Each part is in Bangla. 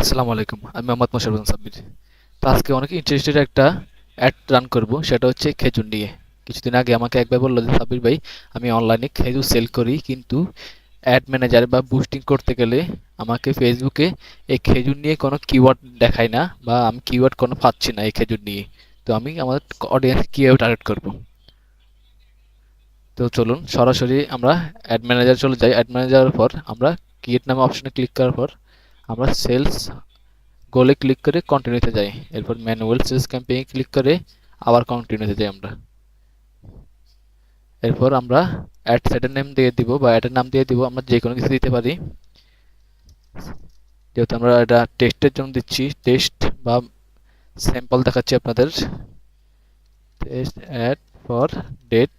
আসসালামু আলাইকুম, আমি মোহাম্মদ মোশারফ সাব্বির। তো আজকে অনেক ইন্টারেস্টেড একটা অ্যাড রান করব, সেটা হচ্ছে খেজুর নিয়ে। কিছুদিন আগে আমাকে একবার বলল যে, সাব্বির ভাই, আমি অনলাইনে খেজুর সেল করি, কিন্তু অ্যাড ম্যানেজার বা বুস্টিং করতে গেলে আমাকে ফেসবুকে এই খেজুর নিয়ে কোনো কিওয়ার্ড দেখায় না, বা আমি কিওয়ার্ড কোনো পাচ্ছি না এই খেজুর নিয়ে। তো আমি আমাদের অডিয়েন্স কীভাবে টার্গেট করব? তো চলুন, সরাসরি আমরা অ্যাড ম্যানেজার চলে যাই। অ্যাড ম্যানেজারের পর আমরা ক্রিয়েট নামে অপশনে ক্লিক করার পর আমরা সেলস গোলে ক্লিক করে কন্টিনিউতে যাই। এরপর ম্যানুয়াল সেলস ক্যাম্পেইনে ক্লিক করে আবার কন্টিনিউতে যাই আমরা। এরপর আমরা অ্যাড সেটের নেম দিয়ে দিব বা অ্যাডের নাম দিয়ে দিব, আমরা যে কোনো কিছু দিতে পারি। যেহেতু আমরা এটা টেস্টের জন্য দিচ্ছি টেস্ট বা স্যাম্পল দেখাচ্ছি আপনাদের। Test ad for date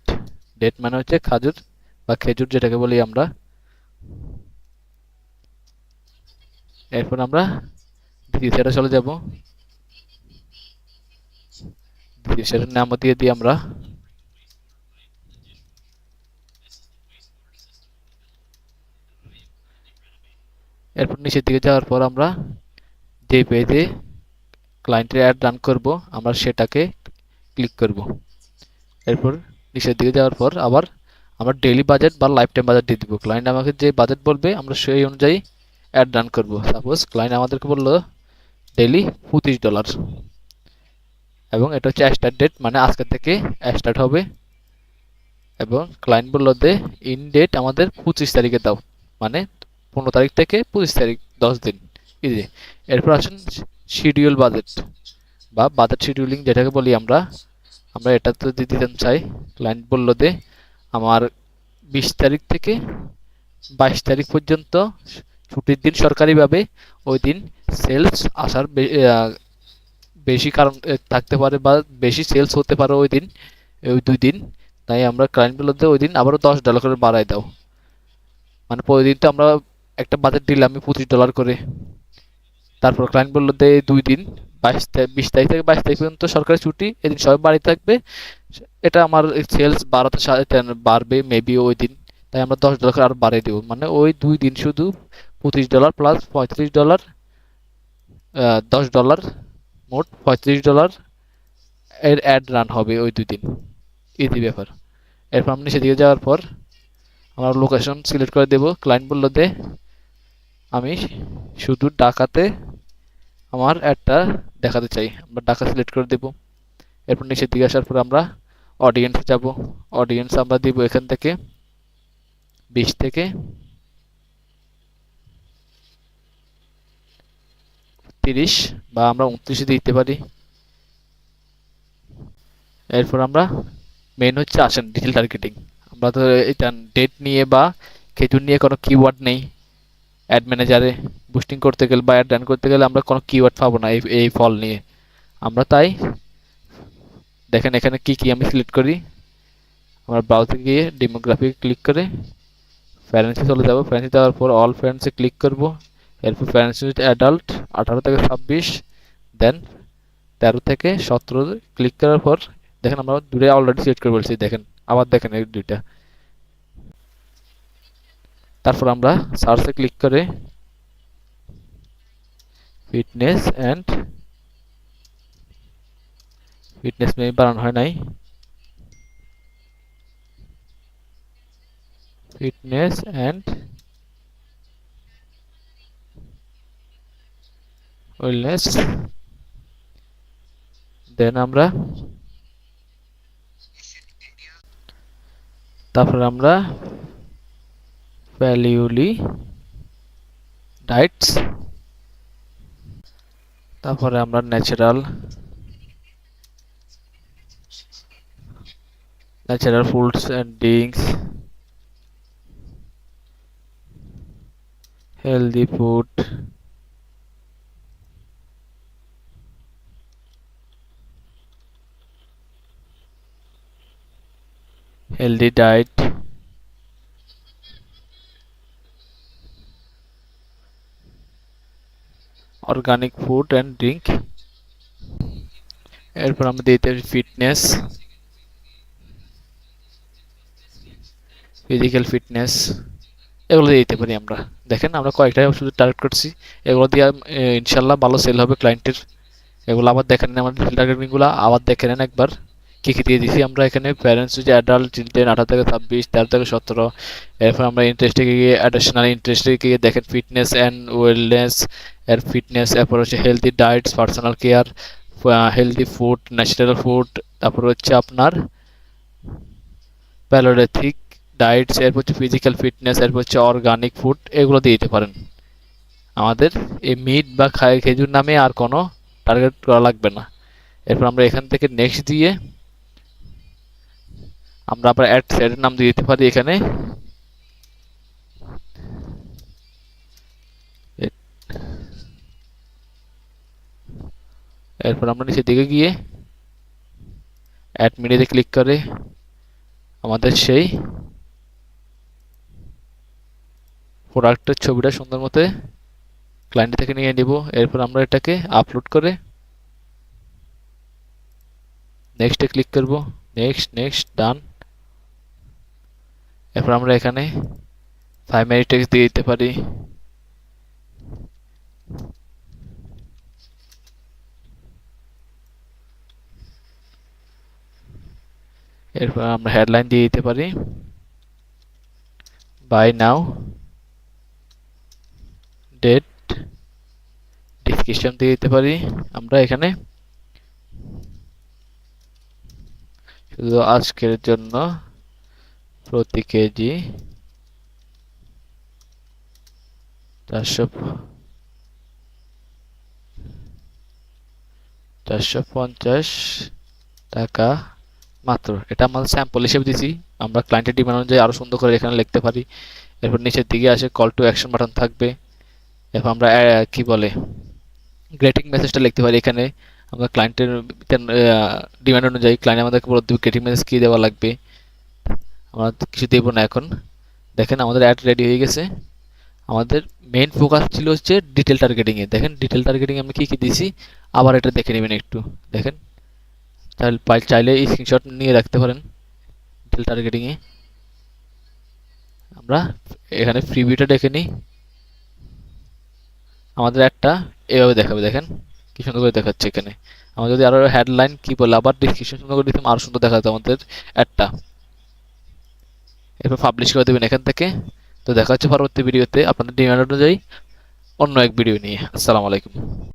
date মানে হচ্ছে খাজুর বা খেজুর যেটাকে বলি আমরা। এরপর আমরা দ্বিতীয় সেটে চলে যাব। দ্বিতীয় সেটের নামও দিয়ে দিই আমরা। এরপর নিচের দিকে যাওয়ার পর আমরা যে পেজে ক্লায়েন্টের অ্যাড রান করব, আমরা সেটাকে ক্লিক করব। এরপর নিচের দিকে যাওয়ার পর আবার আমরা ডেইলি বাজেট বা লাইফ টাইম বাজেট দিয়ে দিব। ক্লায়েন্ট আমাকে যে বাজেট বলবে, আমরা সেই অনুযায়ী অ্যাড রান করব। সাপোজ ক্লায়েন্ট আমাদেরকে বলল ডেইলি পঁচিশ ডলার এবং এটা হচ্ছে স্টার্ট ডেট মানে আজকে থেকে স্টার্ট হবে। এবং ক্লায়েন্ট বলল যে ইন ডেট আমাদের পঁচিশ তারিখে দাও। মানে পনেরো তারিখ থেকে পঁচিশ তারিখ, দশ দিন। ইজি এরপর আসেন শিডিউল বাজেট বা বাজেট শিডিউলিং যেটাকে বলি আমরা। আমরা এটা তো দিতে চাই ক্লায়েন্ট বলল যে, আমার বিশ তারিখ থেকে বাইশ তারিখ পর্যন্ত ছুটির দিন সরকারিভাবে ওই দিন সেলস আসার বেশি কারণ থাকতে পারে বা বেশি সেলস হতে পারে ওই দিন, ওই দুই দিন। তাই আমরা ক্লায়েন্ট বলতে ওই দিন আবারও দশ ডলার করে বাড়াই দাও। মানে প্রতিদিন তো আমরা একটা বাজেট দিলাম আমি পঁচিশ ডলার করে। তারপর ক্লায়েন্ট বলল যে দুই দিন, বাইশ বিশ তারিখ থেকে বাইশ তারিখ পর্যন্ত সরকারি ছুটি, এদিন সবাই বাড়ি থাকবে। এটা আমার সেলস বাড়াতে বাড়বে মেবি ওই দিন। তাই আমরা দশ ডলার আরও বাড়িয়ে দেবো। মানে ওই দুই দিন শুধু পঁচিশ ডলার প্লাস পঁয়ত্রিশ ডলার দশ ডলার মোট পঁয়ত্রিশ ডলার এর অ্যাড রান হবে ওই দুই দিন ইজি ব্যাপার। এরপর আপনি সেদিকে যাওয়ার পর আমরা লোকেশন সিলেক্ট করে দেব। ক্লায়েন্ট বলল দে, আমি শুধু ডাকাতে আমার অ্যাডটা দেখাতে চাই। আমরা ডাকা সিলেক্ট করে দেব। এরপর নিচের দিকে আসার পর আমরা অডিয়েন্স যাব। অডিয়েন্স আমরা দিব এখান থেকে বিশ থেকে তিরিশ বা আমরা উনত্রিশে দিতে পারি। এরপর আমরা মেন হচ্ছে আসেন ডিটেল টার্গেটিং আমরা তো এটা ডেট নিয়ে বা খেজুর নিয়ে কোনো কিওয়ার্ড নেই। অ্যাড ম্যানেজারে বুস্টিং করতে গেলে বা অ্যাড রান করতে গেলে আমরা কোনো কিওয়ার্ড পাবো না এই এই ফল নিয়ে। আমরা তাই দেখেন এখানে কি কি আমি সিলেক্ট করি। আমরা ব্রাউজে গিয়ে ডেমোগ্রাফি ক্লিক করে ফ্যারেন্সি চলে যাব। ফ্যারেন্সি যাওয়ার পর অল ফ্যারেন্সি ক্লিক করব। এরপর ফ্যারেন্সি অ্যাডাল্ট আঠারো থেকে ছাব্বিশ দেন তেরো থেকে সতেরো ক্লিক করার পর দেখেন আমরা দুটো অলরেডি সিলেক্ট করে বলছি দেখেন, আবার দেখেন এই দুইটা। তারপর আমরা সার্চে ক্লিক করে ফিটনেস অ্যান্ড ফিটনেস মেয়ে বানানো হয় নাই। ফিটনেস অ্যান্ড ওয়েলনেস দেন আমরা তারপর আমরা ভ্যালিউলি ডাইটস তারপরে আমরা natural natural foods and drinks healthy food diet organic food and drink. এরপর আমরা দিতে ফিটনেস ফিজিক্যাল ফিটনেস এগুলো দিয়ে দিতে পারি আমরা। দেখেন আমরা কয়েকটা শুধু টার্গেট করছি। এগুলো দিয়ে ইনশাল্লাহ ভালো সেল হবে ক্লায়েন্টের এগুলো আবার দেখেন আমাদের টার্গেটিংগুলো আবার দেখে নেন একবার। কী কী দিয়ে দিছি। আমরা এখানে প্যারেন্টস হচ্ছে অ্যাডাল্ট চিলড্রেন আঠারো থেকে ছাব্বিশ, তেরো থেকে সতেরো, এরপর আমরা ইন্টারেস্টে গিয়ে অ্যাডিশনাল ইন্টারেস্টে গিয়ে দেখেন ফিটনেস অ্যান্ড ওয়েলনেস এর ফিটনেস এরপর হচ্ছে healthy diets personal care healthy food natural food তারপর হচ্ছে আপনার প্যালোডেথিক ডায়েটস এরপর হচ্ছে ফিজিক্যাল ফিটনেস এরপর হচ্ছে অর্গানিক ফুড এগুলো দিয়ে দিতে পারেন। আমাদের এই মিট বা খেজুর নামে আর কোনো টার্গেট করা লাগবে না। এরপর আমরা এখান থেকে নেক্সট দিয়ে আমরা আবার অ্যাড সেটের নাম দিয়ে দিতে পারি এখানে। এরপর আমরা নিচের দিকে গিয়ে অ্যাড মিডিয়াতে ক্লিক করে আমাদের সেই প্রোডাক্টের ছবিটা সুন্দর মতো ক্লায়েন্ট থেকে নিয়ে নিব। এরপর আমরা এটাকে আপলোড করে নেক্সটে ক্লিক করব। নেক্সট নেক্সট ডান এরপর আমরা এখানে প্রাইমারি টেক্সট দিয়ে দিতে পারি। এরপর আমরা হেডলাইন দিয়ে দিতে পারি। বাই নাও ডেট ডিসক্রিপশন দিয়ে দিতে পারি। আমরা এখানে শুধু আজকের জন্য প্রতি কেজি চারশো চারশো পঞ্চাশ টাকা মাত্র। এটা আমাদের স্যাম্পল হিসেবে দিছি। আমরা ক্লায়েন্টের ডিমান্ড অনুযায়ী আরও সুন্দর করে এখানে লিখতে পারি। এরপর নিচের দিকে আসে কল টু অ্যাকশন বাটন থাকবে। এরপর আমরা কি বলে গ্রেটিং মেসেজটা লিখতে পারি এখানে। আমরা ক্লায়েন্টের ডিমান্ড অনুযায়ী ক্লায়েন্ট আমাদেরকে বলে গ্রেটিং মেসেজ কী দেওয়া লাগবে। আমরা কিছু দেবো না এখন। দেখেন আমাদের অ্যাড রেডি হয়ে গেছে। আমাদের মেইন ফোকাস ছিল হচ্ছে ডিটেল টার্গেটিংয়ে দেখেন ডিটেল টার্গেটিংয়ে আমি কী কী দিছি আবার এটা দেখে নেবেন একটু। দেখেন। তাহলে চাইলে স্ক্রিনশট নিয়ে রাখতে পারেন ডিটেল টার্গেটিংয়ে আমরা এখানে প্রিভিউটা দেখে নিই। আমাদের একটা এভাবে দেখাবে। দেখেন কি সুন্দর করে দেখাচ্ছে এখানে। আমরা যদি আরও হেডলাইন কি বলে আবার ডিসক্রিপশন সুন্দর করে দিতাম, আরও সুন্দর দেখাতো আমাদের অ্যাডটা এরপর পাবলিশ করে দেবেন এখান থেকে। তো দেখা হচ্ছে পরবর্তী ভিডিওতে আপনাদের ডিমান্ড অনুযায়ী অন্য এক ভিডিও নিয়ে। আসসালামু আলাইকুম।